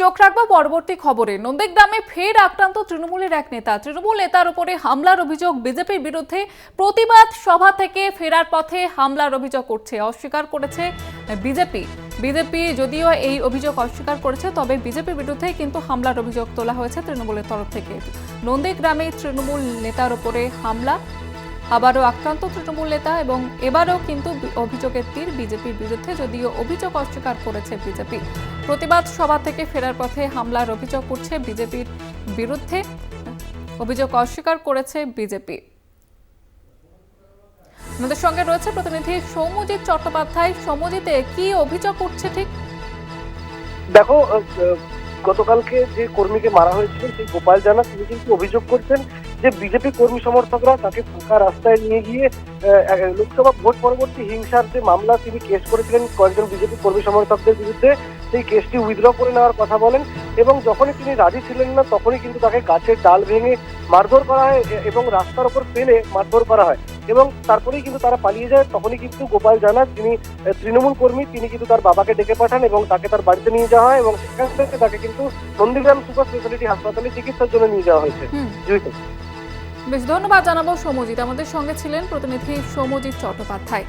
চোখ রাখব পরবর্তী খবরে। নন্দীগ্রামে ফের আক্রান্ত তৃণমূলের এক নেতা। তৃণমূল নেতার উপরে হামলার অভিযোগ বিজেপির বিরুদ্ধে। প্রতিবাদ সভা থেকে ফেরার পথে হামলার অভিযোগ করছে, অস্বীকার করেছে বিজেপি। বিজেপি যদিও এই অভিযোগ অস্বীকার করেছে, তবে বিজেপির বিরুদ্ধে কিন্তু হামলার অভিযোগ তোলা হয়েছে তৃণমূলের তরফ থেকে। নন্দীগ্রামে তৃণমূল নেতার উপরে হামলা। আবারও আক্রান্ত তৃণমূল নেতা এবং এবারও কিন্তু অভিযোগের তীর বিজেপির বিরুদ্ধে যদিও অভিযোগ অস্বীকার করেছে বিজেপি। প্রতিবাদ সভা থেকে ফেরার পথে হামলার অভিযোগ করছে বিজেপির বিরুদ্ধে। অভিযোগ অস্বীকার করেছে বিজেপি। আমাদের সঙ্গে রয়েছে প্রতিনিধি সৌম্যজিৎ চট্টোপাধ্যায়। সৌম্যজিতে, কি অভিযোগ উঠছে ঠিক? দেখো গতকালকে যে কর্মীকে মারা হয়েছিল সেই গোপাল জানা, তিনি কিন্তু অভিযোগ করছেন যে বিজেপি কর্মী সমর্থকরা তাকে ফাঁকা রাস্তায় নিয়ে গিয়ে লোকসভা ভোট পরবর্তী হিংসার যে মামলা, তিনি কেস করেছিলেন কয়েকজন বিজেপি কর্মী সমর্থকদের বিরুদ্ধে, সেই কেসটি উইথড্র করে নেওয়ার কথা বলেন এবং যখনই তিনি রাজি ছিলেন না, তখনই কিন্তু তাকে গাছের ডাল ভেঙে মারধর করা হয় এবং রাস্তার ওপর ফেলে মারধর করা হয়। এবং তারপরেই কিন্তু তারা পালিয়ে যায়। তখনই কিন্তু গোপাল জানা যিনি তৃণমূল কর্মী তিনি কিন্তু তার বাবাকে ডেকে পাঠান এবং তাকে তার বাড়িতে নিয়ে যাওয়া হয় এবং সেখান থেকে তাকে কিন্তু নন্দীগ্রাম সুপার স্পেশালিটি হাসপাতালে চিকিৎসার জন্য নিয়ে যাওয়া হয়েছে। বেশ ধন্যবাদ জানাব সমজিৎ আমাদের সঙ্গে ছিলেন প্রতিনিধি সৌমজিৎ চট্টোপাধ্যায়।